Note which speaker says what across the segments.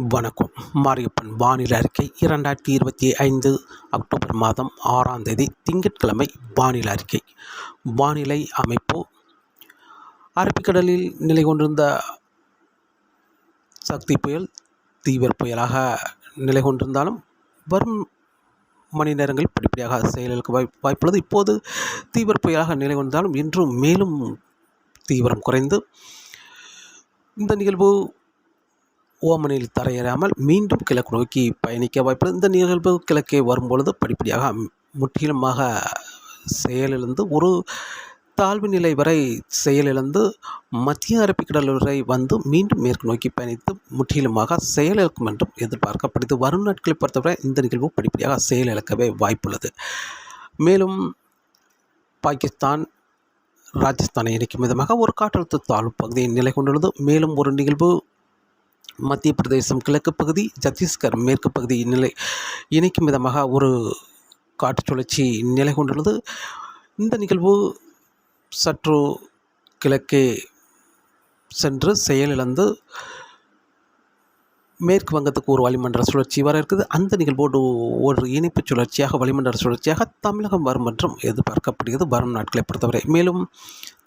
Speaker 1: வணக்கம். மாரியப்பன் வானிலை அறிக்கை இரண்டாயிரத்தி இருபத்தி ஐந்து அக்டோபர் மாதம் ஆறாம் தேதி திங்கட்கிழமை வானிலை அறிக்கை. வானிலை அமைப்பு. அரபிக்கடலில் நிலை கொண்டிருந்த சக்தி புயல் தீவிர புயலாக நிலை கொண்டிருந்தாலும் வரும் மணி நேரங்களில் படிப்படியாக செயலுக்கு வாய் வாய்ப்புள்ளது. இப்போது தீவிர புயலாக நிலை கொண்டாலும் இன்றும் மேலும் தீவிரம் குறைந்து இந்த நிகழ்வு ஓமனில் தரையேறாமல் மீண்டும் கிழக்கு நோக்கி பயணிக்க வாய்ப்பு இந்த நிகழ்வு கிழக்கே வரும்பொழுது படிப்படியாக முற்றிலுமாக செயலிழந்து ஒரு தாழ்வு நிலை வரை செயலிழந்து மத்திய அரபிக்கடல் வரை வந்து மீண்டும் மேற்கு நோக்கி பயணித்து முற்றிலுமாக செயலிழக்கும் என்றும் எதிர்பார்க்கப்படுது. வரும் நாட்களை பொறுத்தவரை இந்த நிகழ்வு படிப்படியாக செயலிழக்கவே வாய்ப்புள்ளது. மேலும் பாகிஸ்தான் ராஜஸ்தானை இணைக்கும் விதமாக ஒரு காற்றழுத்த தாழ்வு பகுதியை நிலை கொண்டுள்ளது மேலும் ஒரு நிகழ்வு மத்திய பிரதேசம் கிழக்கு பகுதி சத்தீஸ்கர் மேற்கு பகுதி நிலை இணைக்கும் விதமாக ஒரு காற்று சுழற்சி நிலை கொண்டுள்ளது. இந்த நிகழ்வு சற்று கிழக்கே சென்று செயலிழந்து மேற்கு வங்கத்துக்கு ஒரு வளிமண்டல சுழற்சி வர இருக்குது. அந்த நிகழ்வோடு ஒரு இணைப்பு சுழற்சியாக வளிமண்டல சுழற்சியாக தமிழகம் வரும் என்றும் எதிர்பார்க்கப்படுகிறது வரும் நாட்களை பொறுத்தவரை. மேலும்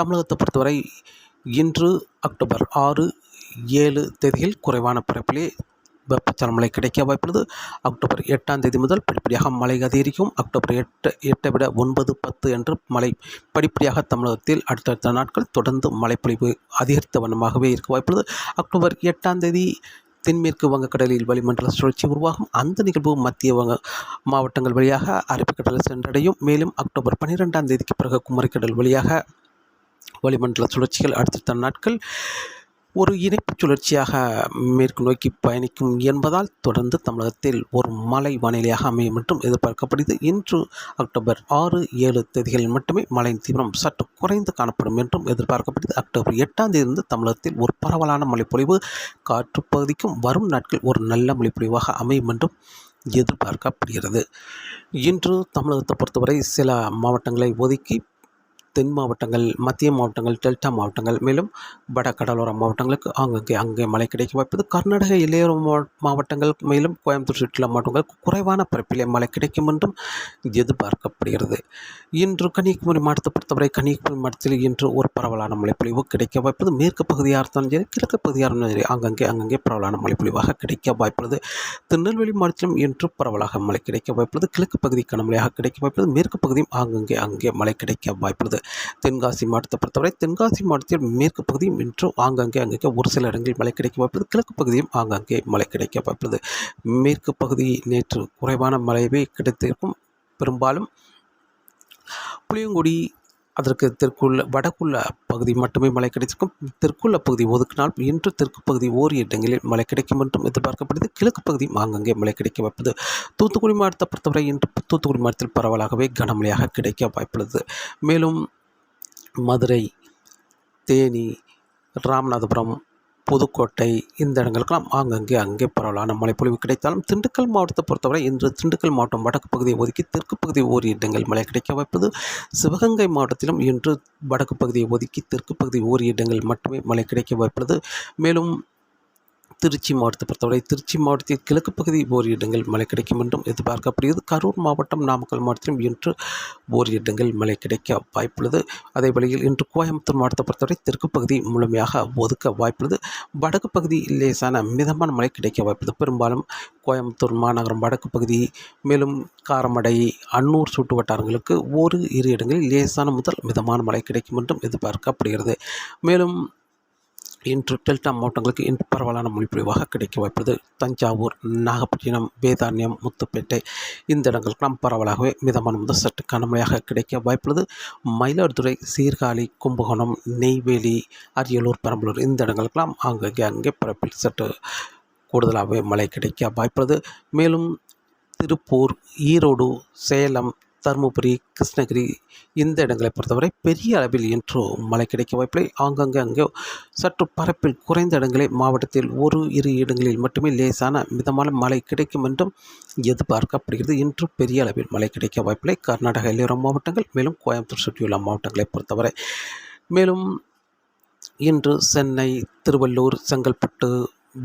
Speaker 1: தமிழகத்தை பொறுத்தவரை இன்று அக்டோபர் ஆறு ஏழு தேதியில் குறைவான பரப்பிலே வெப்பச்சலன மழை கிடைக்க வாய்ப்புள்ளது. அக்டோபர் எட்டாம் தேதி முதல் படிப்படியாக மழை அதிகரிக்கும். அக்டோபர் எட்டு எட்டை விட ஒன்பது பத்து என்று மழை படிப்படியாக தமிழகத்தில் அடுத்தடுத்த நாட்கள் தொடர்ந்து மழைப்பொழிவு அதிகரித்த வண்ணமாகவே இருக்க வாய்ப்புள்ளது. அக்டோபர் எட்டாம் தேதி தென்மேற்கு வங்கக்கடலில் வளிமண்டல சுழற்சி உருவாகும். அந்த நிகழ்வு மத்திய வங்க மாவட்டங்கள் வழியாக அரபிக்கடலில் சென்றடையும். மேலும் அக்டோபர் பன்னிரெண்டாம் தேதிக்கு பிறகு குமரிக்கடல் வழியாக வளிமண்டல சுழற்சிகள் அடுத்தடுத்த நாட்கள் ஒரு இணைப்பு சுழற்சியாக மேற்கு நோக்கி பயணிக்கும் என்பதால் தொடர்ந்து தமிழகத்தில் ஒரு மழை வானிலையாக அமையும் என்றும் எதிர்பார்க்கப்படுகிறது. இன்று அக்டோபர் ஆறு ஏழு தேதிகளில் மட்டுமே மழையின் தீவிரம் சற்று குறைந்து காணப்படும் என்றும் எதிர்பார்க்கப்படுகிறது. அக்டோபர் எட்டாம் தேதியிலிருந்து தமிழகத்தில் ஒரு பரவலான மழைப்பொழிவு காற்று பகுதிக்கும் வரும் நாட்கள் ஒரு நல்ல மழைப்பொழிவாக அமையும் என்றும் எதிர்பார்க்கப்படுகிறது. இன்று தமிழகத்தை பொறுத்தவரை சில மாவட்டங்களை ஒதுக்கி தென் மாவட்டங்கள் மத்திய மாவட்டங்கள் டெல்டா மாவட்டங்கள் மேலும் வட கடலோர மாவட்டங்களுக்கு ஆங்கங்கே அங்கே மழை கிடைக்க வாய்ப்பது. கர்நாடக இளையோர மாவட்டங்கள் மேலும் கோயம்புத்தூர் சுற்றுலா மாவட்டங்கள் குறைவான பரப்பிலே மழை கிடைக்கும் என்றும் எதிர்பார்க்கப்படுகிறது. இன்று கன்னியாகுமரி மாவட்டத்தை பொறுத்தவரை கன்னியாகுமரி மாவட்டத்தில் இன்று ஒரு பரவலான மழைப்பொழிவு கிடைக்க வாய்ப்பது. மேற்கு பகுதியாக இருந்தாலும் சரி கிழக்கு பகுதியாக இருந்தாலும் சரி அங்கங்கே அங்கங்கே பரவலான மழைப்பொழிவாக கிடைக்க வாய்ப்புள்ளது திருநெல்வேலி மாவட்டத்திலும் இன்று பரவலாக மழை கிடைக்க வாய்ப்புள்ளது கிழக்கு பகுதி கனமழையாக கிடைக்க வாய்ப்புள்ளது மேற்கு பகுதியும் அங்கங்கே அங்கே மழை கிடைக்க வாய்ப்புள்ளது தென்காசி மாவட்டத்தை பொறுத்தவரை தென்காசி மாவட்டத்தில் மேற்கு பகுதியும் இன்றும் ஆங்காங்கே அங்கே ஒரு சில இடங்களில் மழை கிடைக்க வாய்ப்புள்ளது. கிழக்கு பகுதியும் ஆங்காங்கே மழை கிடைக்க வாய்ப்புள்ளது. மேற்கு பகுதி நேற்று குறைவான மழையவே கிடைத்திருக்கும். பெரும்பாலும் புளியங்குடி அதற்கு தெற்குள்ள வடக்குள்ள பகுதி மட்டுமே மழை கிடைத்திருக்கும் தெற்குள்ள பகுதி ஒதுக்கினால் இன்று தெற்கு பகுதி ஓரிரு இடங்களில் மழை கிடைக்கும் என்றும் எதிர்பார்க்கப்படுது. கிழக்கு பகுதி ஆங்கங்கே மழை கிடைக்க வாய்ப்புது தூத்துக்குடி மாவட்டத்தை பொறுத்தவரை இன்று தூத்துக்குடி மாவட்டத்தில் பரவலாகவே கனமழையாக கிடைக்க வாய்ப்புள்ளது. மேலும் மதுரை தேனி ராமநாதபுரம் புதுக்கோட்டை இந்த இடங்களுக்கெல்லாம் ஆங்கங்கே அங்கே பரவலான மழைப்பொழிவு கிடைத்தாலும் திண்டுக்கல் மாவட்டத்தை பொறுத்தவரை இன்று திண்டுக்கல் மாவட்டம் வடக்கு பகுதியை ஒதுக்கி தெற்கு பகுதி ஓரி இடங்கள் மழை கிடைக்க வாய்ப்பது சிவகங்கை மாவட்டத்திலும் இன்று வடக்கு பகுதியை ஒதுக்கி தெற்கு பகுதி ஓரி இடங்கள் மட்டுமே மழை கிடைக்க வாய்ப்புள்ளது மேலும் திருச்சி மாவட்டத்தை பொறுத்தவரை திருச்சி மாவட்டத்தில் கிழக்கு பகுதி ஓர் இடங்கள் மழை கிடைக்கும் என்றும் எதிர்பார்க்கப்படுகிறது. கரூர் மாவட்டம் நாமக்கல் மாவட்டத்திலும் இன்று ஓர் இடங்கள் மழை கிடைக்க வாய்ப்புள்ளது. அதே வழியில் இன்று கோயம்புத்தூர் மாவட்டத்தை பொறுத்தவரை தெற்கு பகுதி முழுமையாக ஒதுக்க வாய்ப்புள்ளது. வடக்கு பகுதி லேசான மிதமான மழை கிடைக்க வாய்ப்புள்ளது. பெரும்பாலும் கோயம்புத்தூர் மாநகரம் வடக்கு பகுதி மேலும் காரமடை அன்னூர் சுட்டு வட்டாரங்களுக்கு ஒரு இரு இடங்களில் லேசான முதல் மிதமான மழை கிடைக்கும் என்றும் எதிர்பார்க்கப்படுகிறது. மேலும் இன்று டெல்டா மாவட்டங்களுக்கு இன்று பரவலான மொழிப்பொழிவாக கிடைக்க வாய்ப்பது தஞ்சாவூர் நாகப்பட்டினம் வேதாரண்யம் முத்துப்பேட்டை இந்த இடங்களுக்கெல்லாம் பரவலாகவே மிதமான முதல் சற்று கனமழையாக கிடைக்க வாய்ப்புள்ளது. மயிலாடுதுறை சீர்காழி கும்பகோணம் நெய்வேலி அரியலூர் பெரம்பலூர் இந்த இடங்களுக்கெல்லாம் அங்கங்கே அங்கே பரப்பில் சற்று கூடுதலாகவே மழை கிடைக்க வாய்ப்புள்ளது. மேலும் திருப்பூர் ஈரோடு சேலம் தருமபுரி கிருஷ்ணகிரி இந்த இடங்களை பொறுத்தவரை பெரிய அளவில் இன்று மழை கிடைக்க வாய்ப்பில்லை. ஆங்காங்கே அங்கே சற்று பரப்பில் குறைந்த இடங்களே மாவட்டத்தில் ஒரு இரு இடங்களில் மட்டுமே லேசான மிதமான மழை கிடைக்கும் என்றும் எதிர்பார்க்கப்படுகிறது. இன்று பெரிய அளவில் மழை கிடைக்க வாய்ப்பில்லை. கர்நாடக எல்லையோர மாவட்டங்கள் மேலும் கோயம்புத்தூர் சுற்றியுள்ள மாவட்டங்களை பொறுத்தவரை. மேலும் இன்று சென்னை திருவள்ளூர் செங்கல்பட்டு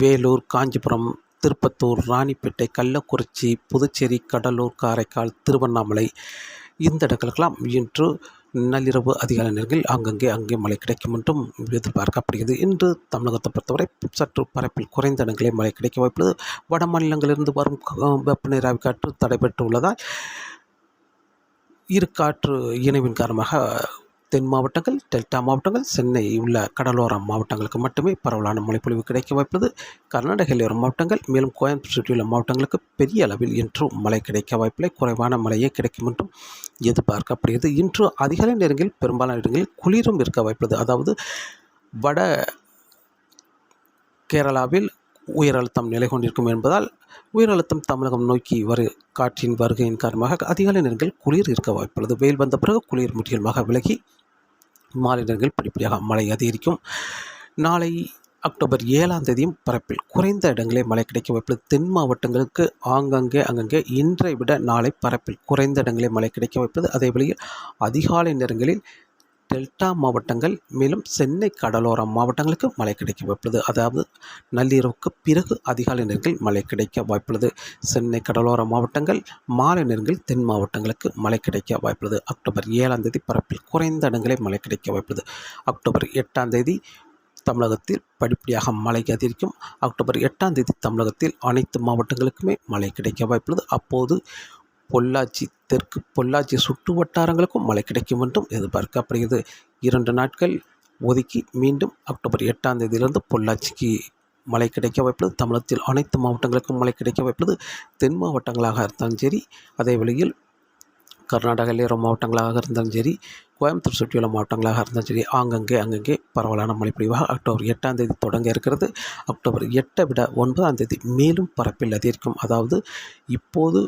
Speaker 1: வேலூர் காஞ்சிபுரம் திருப்பத்தூர் ராணிப்பேட்டை கள்ளக்குறிச்சி புதுச்சேரி கடலூர் காரைக்கால் திருவண்ணாமலை இந்த இடங்களுக்கெல்லாம் இன்று நள்ளிரவு அதிகாலை நேரங்களில் அங்கங்கே அங்கே மழை கிடைக்கும் என்றும் எதிர்பார்க்கப்படுகிறது. இன்று தமிழகத்தை பொறுத்தவரை சற்று பரப்பில் குறைந்த இடங்களே மழை கிடைக்க வாய்ப்புள்ளது. வட மாநிலங்களிலிருந்து வரும் வெப்பநீராவி காற்று தடைபெற்றுள்ளதால் இரு காற்று இணைவின் காரணமாக தென் மாவட்டங்கள் டெல்டா மாவட்டங்கள் சென்னை உள்ள கடலோர மாவட்டங்களுக்கு மட்டுமே பரவலான மழைப்பொழிவு கிடைக்க வாய்ப்புள்ளது. கர்நாடக எல்லையோர மாவட்டங்கள் மேலும் கோயம்புத்தூர் சுற்றியுள்ள மாவட்டங்களுக்கு பெரிய அளவில் இன்றும் மழை கிடைக்க வாய்ப்பில்லை. குறைவான மழையே கிடைக்கும் என்றும் எதிர்பார்க்கப்படுகிறது. இன்று அதிகாலை நேரங்களில் பெரும்பாலான இடங்களில் குளிரும் இருக்க வாய்ப்புள்ளது. அதாவது வட கேரளாவில் உயர் அழுத்தம் நிலை கொண்டிருக்கும் என்பதால் உயர் அழுத்தம் தமிழகம் நோக்கி வரு காற்றின் வருகையின் காரணமாக அதிகாலை நேரங்களில் குளிர் இருக்க வாய்ப்புள்ளது. வெயில் வந்த பிறகு குளிர் முற்றிலுமாக விலகி மாநிலங்கள் படிப்படியாக மழை அதிகரிக்கும். நாளை அக்டோபர் ஏழாம் தேதியும் பரப்பில் குறைந்த இடங்களே மழை கிடைக்க வாய்ப்பு தென் மாவட்டங்களுக்கு ஆங்கங்கே அங்கங்கே இன்றை விட நாளை பரப்பில் குறைந்த இடங்களே மழை கிடைக்க வாய்ப்புள்ளது. அதே வழியில் அதிகாலை நேரங்களில் டெல்டா மாவட்டங்கள் மேலும் சென்னை கடலோர மாவட்டங்களுக்கு மழை கிடைக்க வாய்ப்புள்ளது. அதாவது நள்ளிரவுக்கு பிறகு அதிகாலை நேரங்களில் மழை கிடைக்க வாய்ப்புள்ளது. சென்னை கடலோர மாவட்டங்கள் மாலை நேரங்களில் தென் மாவட்டங்களுக்கு மழை கிடைக்க வாய்ப்புள்ளது. அக்டோபர் ஏழாம் தேதி பரப்பில் குறைந்த இடங்களே மழை கிடைக்க வாய்ப்புள்ளது. அக்டோபர் எட்டாம் தேதி தமிழகத்தில் படிப்படியாக மழை அதிகரிக்கும். அக்டோபர் எட்டாம் தேதி தமிழகத்தில் அனைத்து மாவட்டங்களுக்குமே மழை கிடைக்க வாய்ப்புள்ளது. அப்போது பொள்ளாச்சி தெற்கு பொள்ளாச்சி சுற்று வட்டாரங்களுக்கும் மழை கிடைக்கும் என்றும் எதிர்பார்க்கப்படுகிறது. இரண்டு நாட்கள் ஒதுக்கி மீண்டும் அக்டோபர் எட்டாம் தேதியிலிருந்து பொள்ளாச்சிக்கு மழை கிடைக்க வாய்ப்புள்ளது தமிழகத்தில் அனைத்து மாவட்டங்களுக்கும் மழை கிடைக்க வாய்ப்புள்ளது தென் மாவட்டங்களாக இருந்தாலும் சரி அதே வழியில் கர்நாடகாவிலே எல்லையோர மாவட்டங்களாக இருந்தாலும் சரி கோயம்புத்தூர் சுற்றியுள்ள மாவட்டங்களாக இருந்தாலும் சரி ஆங்கங்கே அங்கங்கே பரவலான மழைப்பொழிவாக அக்டோபர் எட்டாம் தேதி தொடங்க இருக்கிறது. அக்டோபர் எட்டை விட ஒன்பதாம் தேதி மேலும் பரப்பில் அதிகரிக்கும். அதாவது இப்போது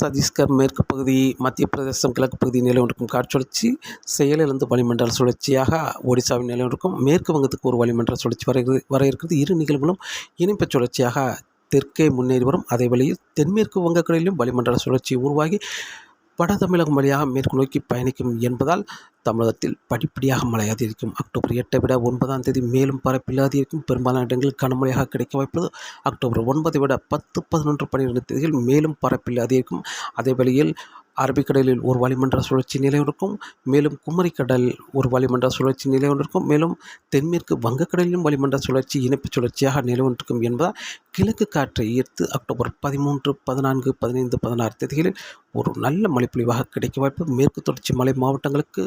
Speaker 1: சத்தீஸ்கர் மேற்கு பகுதி மத்திய பிரதேசம் கிழக்கு பகுதி நிலவொன்றிருக்கும் காற்றுழற்சி செயலிலிருந்து வளிமண்டல சுழற்சியாக ஒடிசாவின் நிலவொன்றிருக்கும் மேற்கு வங்கத்துக்கு ஒரு வளிமண்டல சுழற்சி வர வர இருக்கிறது இரு நிகழ்வுகளும் இணைப்பு சுழற்சியாக தெற்கே முன்னேறி வரும். அதே வழியில் தென்மேற்கு வங்கக்கடலிலும் வளிமண்டல சுழற்சி உருவாகி வட தமிழகம் வழியாக மேற்கு நோக்கி பயணிக்கும் என்பதால் தமிழகத்தில் படிப்படியாக மழை அதிகரிக்கும் அக்டோபர் எட்டை விட ஒன்பதாம் தேதி மேலும் பரப்பில் அதிகரிக்கும் பெரும்பாலான இடங்களில் கனமழையாக கிடைக்க வாய்ப்புள்ளது. அக்டோபர் ஒன்பதை விட பத்து பதினொன்று பன்னிரெண்டு தேதிகள் மேலும் பரப்பில் அதிகரிக்கும் அதே வழியில் அரபிக்கடலில் ஒரு வளிமண்டல சுழற்சி நிலை இருக்கும் மேலும் குமரிக்கடல் ஒரு வளிமண்டல சுழற்சி நிலை இருக்கும் மேலும் தென்மேற்கு வங்கக்கடலிலும் வளிமண்டல சுழற்சி இணைப்பு சுழற்சியாக நிலை கொண்டிருக்கும் என்பதால் கிழக்கு காற்றை ஈர்த்து அக்டோபர் பதிமூன்று பதினான்கு பதினைந்து பதினாறு தேதிகளில் ஒரு நல்ல மழைப்பொழிவாக கிடைக்க வாய்ப்பு. மேற்கு தொடர்ச்சி மலை மாவட்டங்களுக்கு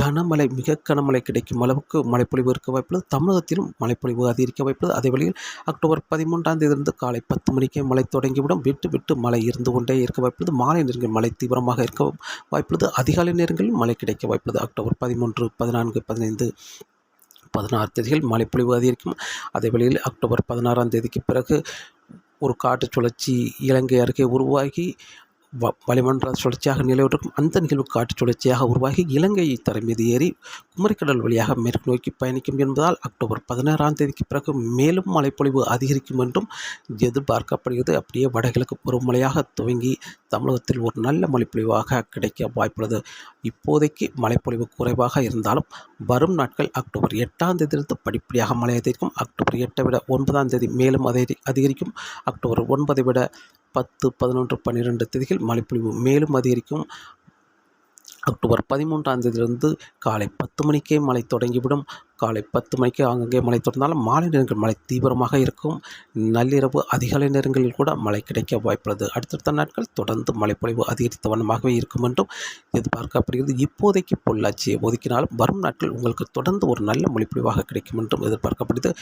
Speaker 1: கனமழை மிக கனமழை கிடைக்கும் அளவுக்கு மழைப்பொழிவு இருக்க வாய்ப்புள்ளது. தமிழகத்திலும் மழைப்பொழிவு அதிகரிக்க வாய்ப்புள்ளது. அதே வழியில் அக்டோபர் பதிமூன்றாம் தேதியிலிருந்து காலை பத்து மணிக்கே மழை தொடங்கிவிடும். விட்டு விட்டு மழை இருந்து கொண்டே இருக்க வாய்ப்புள்ளது. மாலை நேரங்களில் மழை தீவிரமாக இருக்க வாய்ப்புள்ளது. அதிகாலை நேரங்களில் மழை கிடைக்க வாய்ப்புள்ளது. அக்டோபர் பதிமூன்று பதினான்கு பதினைந்து பதினாறு தேதிகள் மழைப்பொழிவு அதிகரிக்கும். அதே வழியில் அக்டோபர் பதினாறாம் தேதிக்கு பிறகு ஒரு காற்றுச் சுழற்சி இலங்கை அருகே உருவாகி வ வளிமண்டல சுழற்சியாக நிலவிருக்கும் அந்த நிகழ்வு காற்று சுழற்சியாக உருவாகி இலங்கை தரை மீது ஏறி குமரிக்கடல் வழியாக மேற்கு நோக்கி பயணிக்கும் என்பதால் அக்டோபர் பதினாறாம் தேதிக்கு பிறகு மேலும் மழைப்பொழிவு அதிகரிக்கும் என்றும் எதிர்பார்க்கப்படுகிறது. அப்படியே வடகிழக்கு பருவமழையாக துவங்கி தமிழகத்தில் ஒரு நல்ல மழைப்பொழிவாக கிடைக்க வாய்ப்புள்ளது. இப்போதைக்கு மழைப்பொழிவு குறைவாக இருந்தாலும் வரும் நாட்கள் அக்டோபர் எட்டாம் தேதியிலிருந்து படிப்படியாக மழை அதிகரிக்கும் அக்டோபர் எட்டை விட ஒன்பதாம் தேதி மேலும் அதிகரிக்கும். அக்டோபர் ஒன்பதை விட பத்து பதினொன்று பன்னிரெண்டு தேதிகள் மழைப்பொழிவு. மேலும் அதிகரிக்கும் அக்டோபர் பதிமூன்றாம் தேதியிலிருந்து காலை பத்து மணிக்கே மழை தொடங்கிவிடும். காலை பத்து மணிக்கு அங்கங்கே மழை தொடர்ந்தாலும் மாலை நேரங்கள் மழை தீவிரமாக இருக்கும். நள்ளிரவு அதிகாலை நேரங்களில் கூட மழை கிடைக்க வாய்ப்புள்ளது. அடுத்தடுத்த நாட்கள் தொடர்ந்து மழைப்பொழிவு அதிகரித்த வண்ணமாகவே இருக்கும் என்றும் எதிர்பார்க்கப்படுகிறது. இப்போதைக்கு பொள்ளாச்சியை ஒதுக்கினாலும் வரும் நாட்கள் உங்களுக்கு தொடர்ந்து ஒரு நல்ல மொழிப்பொழிவாக கிடைக்கும் என்றும் எதிர்பார்க்கப்படுகிறது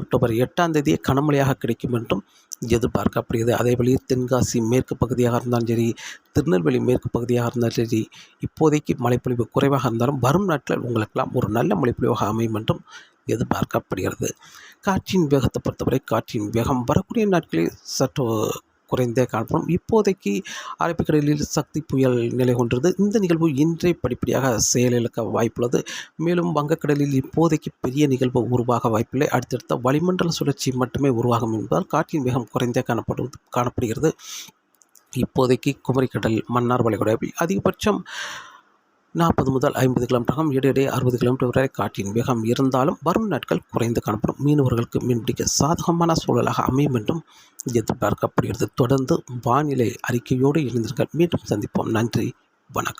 Speaker 1: அக்டோபர் எட்டாம் தேதியே கனமழையாக கிடைக்கும் என்றும் எதிர்பார்க்கப்படுகிறது அதே வழியே தென்காசி மேற்கு பகுதியாக இருந்தாலும் சரி திருநெல்வேலி மேற்கு பகுதியாக இருந்தாலும் சரி இப்போதைக்கு மழைப்பொழிவு குறைவாக இருந்தாலும் வரும் நாட்கள் உங்களுக்கெல்லாம் ஒரு நல்ல மழைப்பொழிவாக அமையும் என்றும் எதிர்பார்க்கப்படுகிறது. காற்றின் வேகத்தை பொறுத்தவரை காற்றின் வேகம் வரக்கூடிய நாட்களில் சற்று குறைந்தே காணப்படும் இப்போதைக்கு அரபிக்கடலில் சக்தி புயல் நிலை கொண்டது இந்த நிகழ்வு இன்றே படிப்படியாக செயலிழக்க வாய்ப்புள்ளது. மேலும் வங்கக்கடலில் இப்போதைக்கு பெரிய நிகழ்வு உருவாக வாய்ப்பில்லை. அடுத்தடுத்த வளிமண்டல சுழற்சி மட்டுமே உருவாகும் என்பதால் காற்றின் வேகம் குறைந்தே காணப்படுவது காணப்படுகிறது. இப்போதைக்கு குமரிக்கடல் மன்னார் வளைகுடாவில் அதிகபட்சம் நாற்பது முதல் ஐம்பது கிலோமீட்டராகவும் இடையிடையே அறுபது கிலோமீட்டர் வரை காற்றின் வேகம் இருந்தாலும் வரும் நாட்கள் குறைந்து காணப்படும். மீனவர்களுக்கு மீன்பிடிக்க சாதகமான சூழலாக அமையும் என்றும் எதிர்பார்க்கப்படுகிறது. தொடர்ந்து வானிலை அறிக்கையோடு இணைந்திருங்கள். மீண்டும் சந்திப்போம். நன்றி. வணக்கம்.